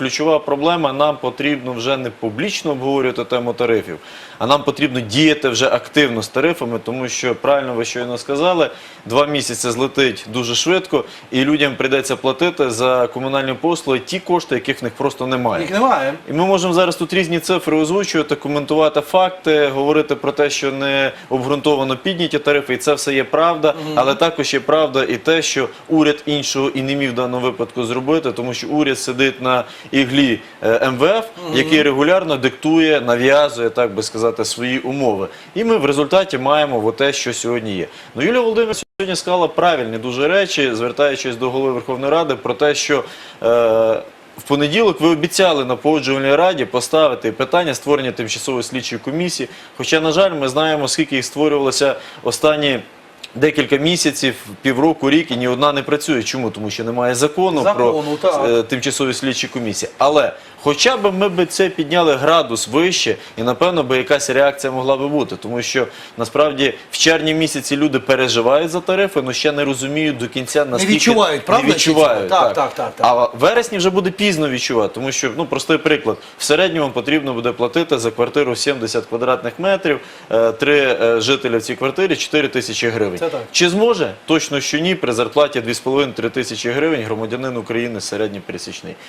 ключова проблема. Нам потрібно вже не публічно обговорювати тему тарифів, а нам потрібно діяти вже активно з тарифами, тому що правильно ви щойно сказали, два місяці злетить дуже швидко, і людям прийдеться платити за комунальні послуги ті кошти, яких в них просто немає. Їх немає. І ми можемо зараз тут різні цифри озвучувати, коментувати факти, говорити про те, що не обґрунтовано підняті тарифи, і це все є правда. Але також є правда і те, що уряд іншого і не міг в даному випадку зробити, тому що уряд сидить на іглі е, МВФ, який регулярно диктує, нав'язує, так би сказати, свої умови. І ми в результаті маємо те, що сьогодні є. Ну, Юлія Володимирівна сьогодні сказала правильні дуже речі, звертаючись до голови Верховної Ради про те, що. Е, в понеділок ви обіцяли на погоджувальній раді поставити питання створення тимчасової слідчої комісії. Хоча, на жаль, ми знаємо, скільки їх створювалося останні. Декілька місяців, півроку, рік і ні одна не працює. Чому? Тому що немає закону, Закону, про так. е, тимчасові слідчі комісії. Але хоча б ми б це підняли градус вище, і напевно би якась реакція могла би бути. Тому що насправді в червні місяці люди переживають за тарифи, але ще не розуміють до кінця наскільки відчувають, правда, не відчувають. чи? Так, так, так, так. А в вересні вже буде пізно відчувати, тому що ну простий приклад. В середньому потрібно буде платити за квартиру 70 квадратних метрів, е, три е, жителя в цій квартирі 4 тисячі гривень. Це. Чи зможе? Точно що ні. При зарплаті 2,5-3 тисячі гривень громадянин України середньопересічний.